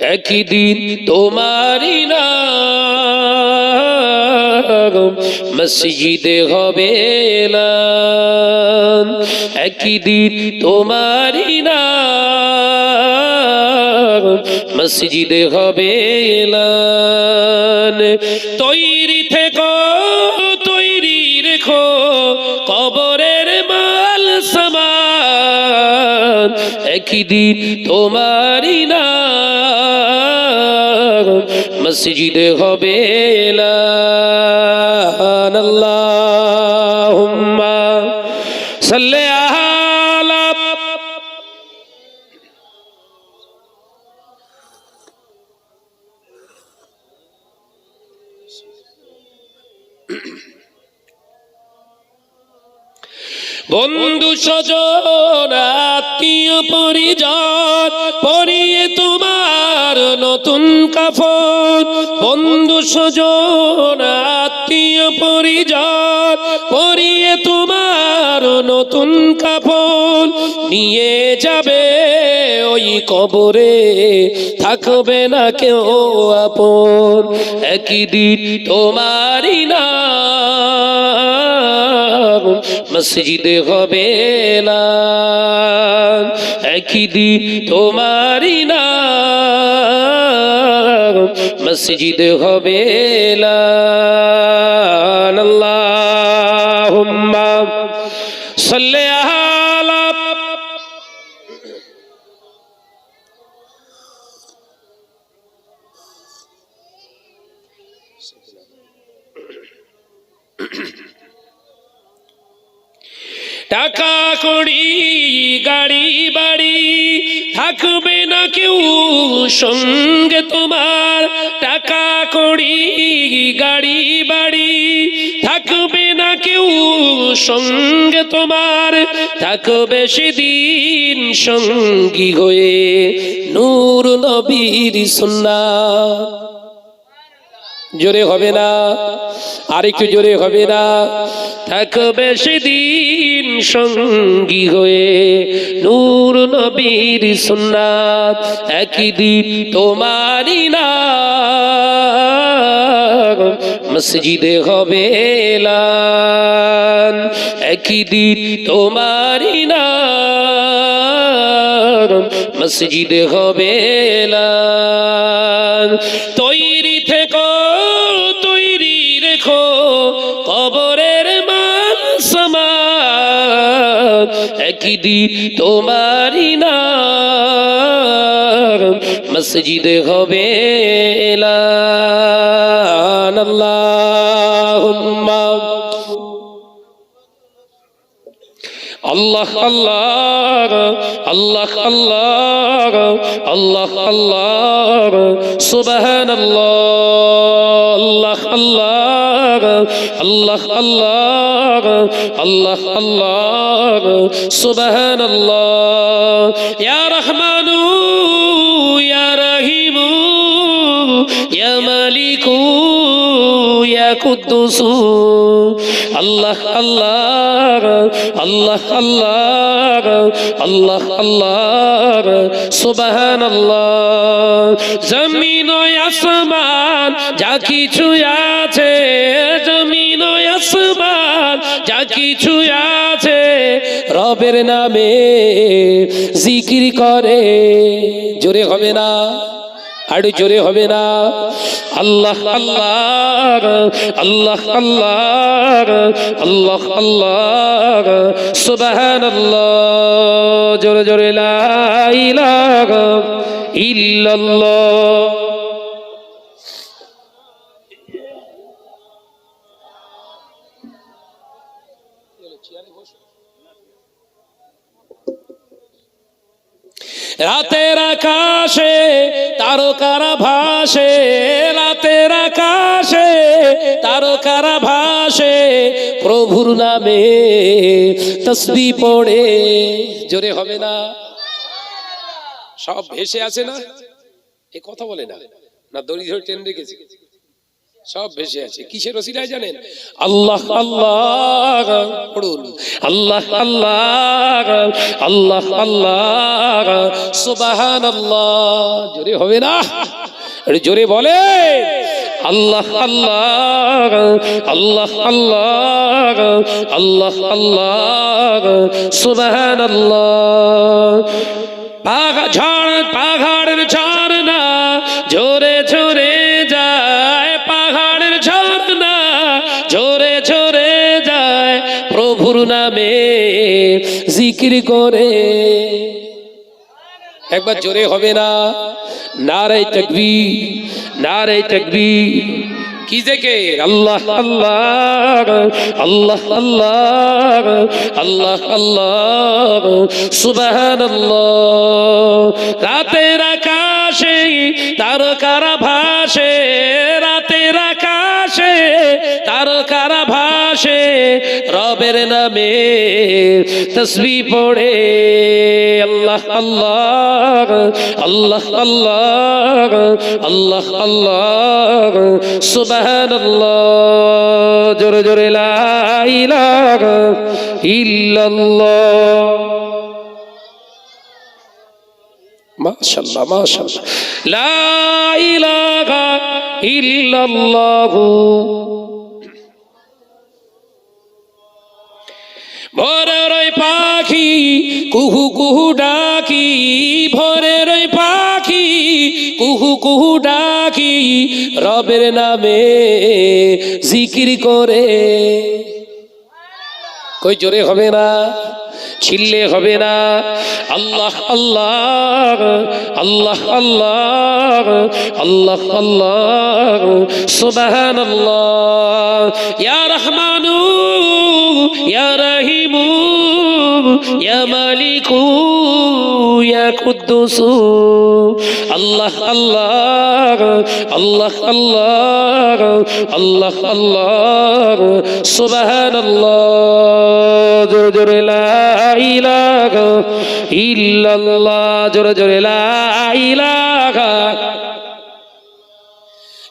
একই দিন তোমারই নাম মসজিদে হবে। একই দিন তোমারই নাম মসজিদে হবে। তৈরি থেকে, তৈরি রেখো, কবরের মাল সমান একই দিন তোমারই মসজিদে হবে বন্ধু স্বজন আত্মীয় পরিজন বন্ধু স্বজন আত্মীয় পরিজন, পরিয়ে তোমার নতুন কাফন নিয়ে যাবে ওই কবরে, থাকবে না কেউ আপন একই দিন তোমারই নাম, মসজিদে হবে এলান। একই দিন তোমারই মসজিদে হবে এলান। আল্লাহুম্মা সাল্লি আলা টাকা কড়ি, গাড়ি, বাড়ি। থাকবে না কেউ সঙ্গে তোমার। টাকা কড়ি, গাড়ি, বাড়ি। থাকবে না কেউ সঙ্গে তোমার। থাকবে সেদিন সঙ্গী হয়ে নূর নবীর সুন্না জোরে হবে না আর একটু জোরে হবে না থাকবে সেদিন সঙ্গী হয়ে নূর নবীর সুন্নাত একই দিন তোমারই না মসজিদে হবে এলান। একই দিন তোমারই না মসজিদে হবে এলান। মসজিদে হবে এলান। আল্লাহুম্মা আল্লাহ আল্লাহ আল্লাহ আল্লাহ আল্লাহ আল্লাহ সুবহান আল্লাহ আল্লাহ আল্লাহ আল্লাহ আল্লাহ আল্লাহ সুবহান আল্লাহ ইয়া রহমানু ইয়া মালিকু ইয়া কুদ্দুসু। আল্লাহ আল্লাহ আল্লাহ আল্লাহ আল্লাহ আল্লাহ সুবহান আল্লাহ জমিন ও আসমান, যা কিছু আছে, জমিন ও আসমান, যা কিছু আছে, রবের নামে জিকির করে। জোরে হবে না? আরও জোরে হবে না। আল্লাহ আল্লাহ আল্লাহ আল্লাহ আল্লাহ আল্লাহ সুবহান আল্লাহ জোরে জোরে লা ইলাহা ইল্লাল্লাহ। রাতের আকাশে, তারকারা ভাসে রাতের আকাশে, তারকারা ভাসে, প্রভুর নামে তসবি পড়ে। জোরে হবে না? সব ভেসে আছে না? এ কথা বলে না। না দড়ি ধরে ট্রেন রেখেছি। সব ভেসে আছে। কিসের ওসিলায় জানেন? আল্লাহ আল্লাহ, পড়ুন। আল্লাহ আল্লাহ আল্লাহ আল্লাহ সুবাহান আল্লাহ জোরে হবে না? জোরে বলে আল্লাহ আল্লাহ আল্লাহ আল্লাহ আল্লাহ আল্লাহ সুবাহান আল্লাহ পাগা ঝড় পাহাড়ের ঝড়। নামে জিকির করে। একবার জোরে হবে না। নারে তকবি নারে তকবি কি দেখে আল্লাহ আল্লাহ আল্লাহ আল্লাহ আল্লাহ আল্লাহ। সুবহান রাতের আকাশে, তারকারা ভাসে ভাসে রবের নামে তসবি পড়ে। আল্লাহ আল্লাহ আল্লাহ আল্লাহ আল্লাহ আল্লাহ সুবহান জোরে জোরে, লা ইলাহা ইল্লাল্লাহ। মাশাআল্লাহ মাশাআল্লাহ। লা ইলাহা ইল্লাল্লাহ ভোরের ওই পাখি, কুহু কুহু ডাকি ভোরের ওই পাখি, কুহু কুহু ডাকি, রবের নামে জিকির করে। কই জোরে হবে না? ছিললে হবে না। আল্লাহ আল্লাহ আল্লাহ আল্লাহ আল্লাহ আল্লাহ সুবহান আল্লাহ ইয়া রহমানু, ইয়া রহিমু, ইয়া মালিকু। কুদ্দুসু আল্লাহ আল্লাহ আল্লাহ আল্লাহ আল্লাহ আল্লাহ। সুবহান আল্লাহ জোরে জোরে, লা ইলাহা ইল্লাল্লাহ। জোরে জোরে, লা ইলাহা।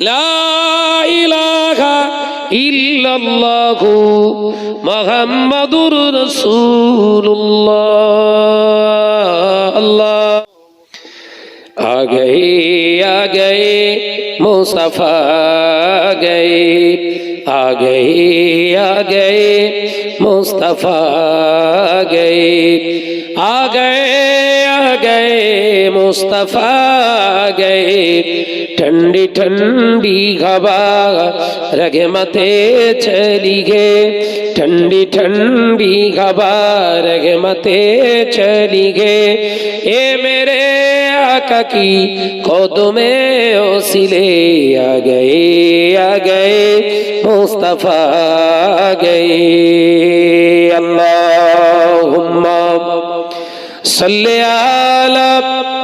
লা ইলাহা রাসূলুল্লাহ। আল্লাহ آ گئے آ گئے مصطفیٰ آ گئے آ گئے آ گئے مصطفیٰ آ گئے آ گئے آ گئے مصطفیٰ آ گئے ٹھنڈی ٹھنڈی ہوا رگمت چلی گے ٹھنڈی ٹھنڈی ہوا رگمت چلی گے اے میرے آقا کی خود میں اوسلے آ گئے آ گئے مصطفیٰ آ گئے اللہم صلی علیہ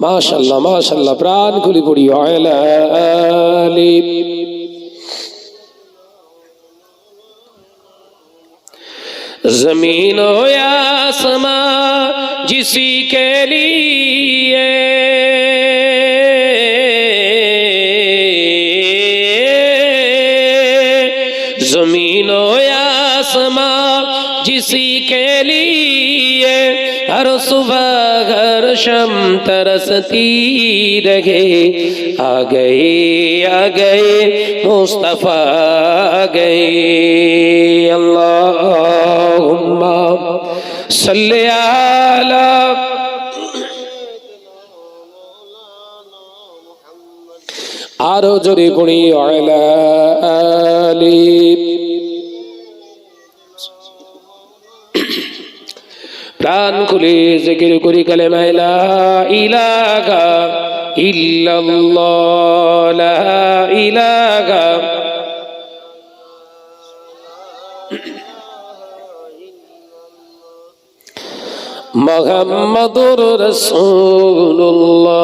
ماشاءاللہ ماشاءاللہ پران کھلی پڑی علی زمین ہو یا سما جسی کے لیے आसमां जिसी के लिए हर सुबह हर शम तरसती रहे आ गए आ गए मुस्तफा आ गए अल्लाहुम्मा सल्ले आला আরো জোরে পড়ি আলা প্রাণ খুলে জিকির করি কালেমা লা ইলাহা ইল্লাল্লাহ লা ইলাহা মোহাম্মদুর রাসূলুল্লাহ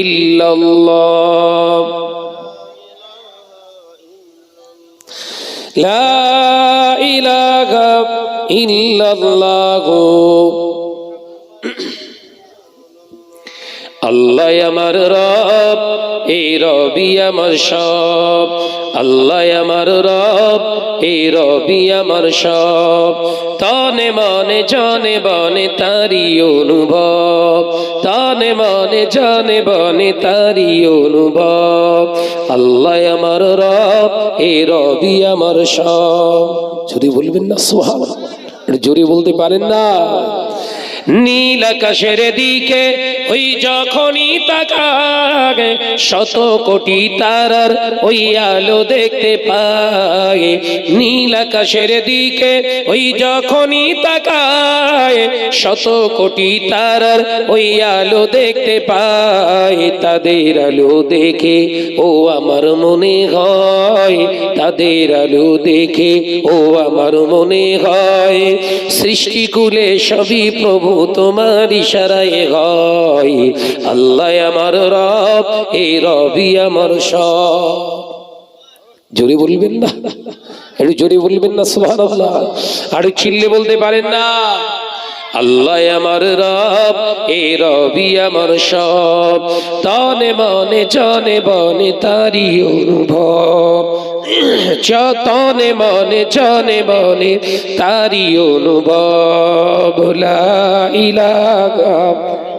ইল্লাল্লাহ লা ইল্লাল্লাহ। আল্লাহ আমার রব, এই রবি আমার সব। আল্লাহ আমার রব, এই রবি আমার সব। তনে মনে জনে বনে তারি অনুভব। তনে মনে জনে বনে তারি অনুভব। আল্লাহ আমার রব, এই রবি আমার সব। যদি বলবেন না সোহাব জোরে বলতে পারেন না। নীল আকাশের দিকে ওই যখনই তাকায় শত কোটি তারার ওই আলো দেখতে পায় নীল আকাশের দিকে ওই যখনই তাকায়, শত কোটি তারার ওই আলো দেখতে পায় তাদের আলো দেখে, ও আমার মনে হয়, তাদের আলো দেখে, ও আমার মনে হয় সৃষ্টিকুলে সবই প্রভু তোমার ইশারায় হয়। আল্লাহ আমার রব এই রবি আমার সব। জোরে বলবেন না, একটু জোরে বলবেন না সুহান আর চিল্লে বলতে পারেন না। আল্লাহ আমার রব, এ রবি আমার সব। তনে মনে, জনে বনে তারি অনুভব। তনে মনে, জনে বনে তারি অনুভব। লা ইলাহা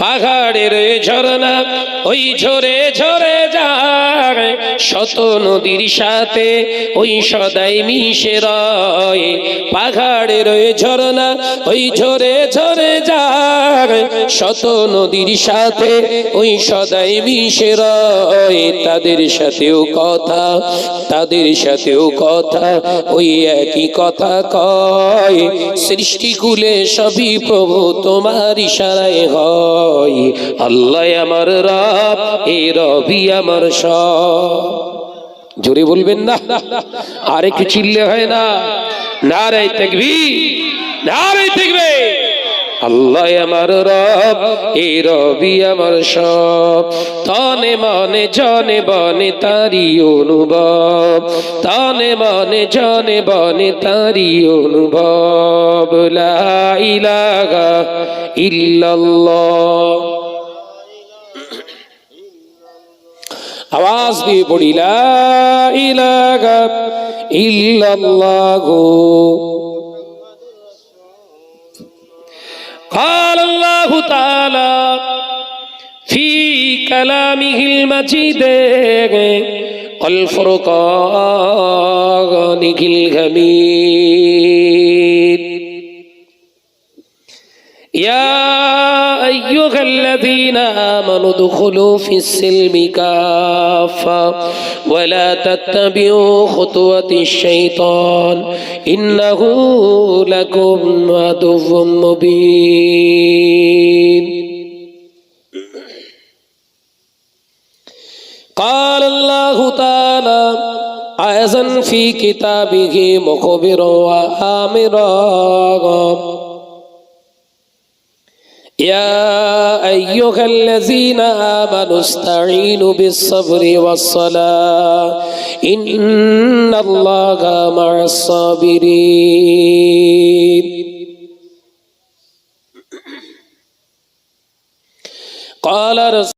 পাহাড়ের ঝরনা ওই ঝরে ঝরে যায়। শত নদীর সাথে ওই সদাই মিশে রয়। পাহাড়ের ঝরনা ওই ঝরে ঝরে যায়। শত নদীর সাথে ওই সদাই মিশে রয়। তাদের সাথেও কথা, তাদের সাথেও কথা, ওই একই কথা কয়। সৃষ্টিকুলে সবই প্রভু, তোমার ইশারায় হয়। আল্লাহ আমার রব, এ রবি আমার সব। জোরে বলবেন না? আর একটু চিল্লে হয় না? নারাই থাকবি রে থাকবে আল্লাহ আমার রব এই রবি আমার সব। তনে মনে জনে বনে তারি অনুভব, তনে মনে জনে বনে তারি অনুভব। আওয়াজ দিয়ে পড়ি, লা ইলাহা ইল্লাল্লাহ। قال الله تعالى في كلامه المجيد والفرقان الحميد يا أيها الذين آمنوا ادخلوا في السلم كافة ولا تتبعوا خطوة الشيطان إنه لكم عدو مبين قال الله تعالى عزا في كتابه مخبرا وآمرا يا أيها الذين آمنوا استعينوا بالصبر والصلاة. إن الله مع الصابرين. قال رسول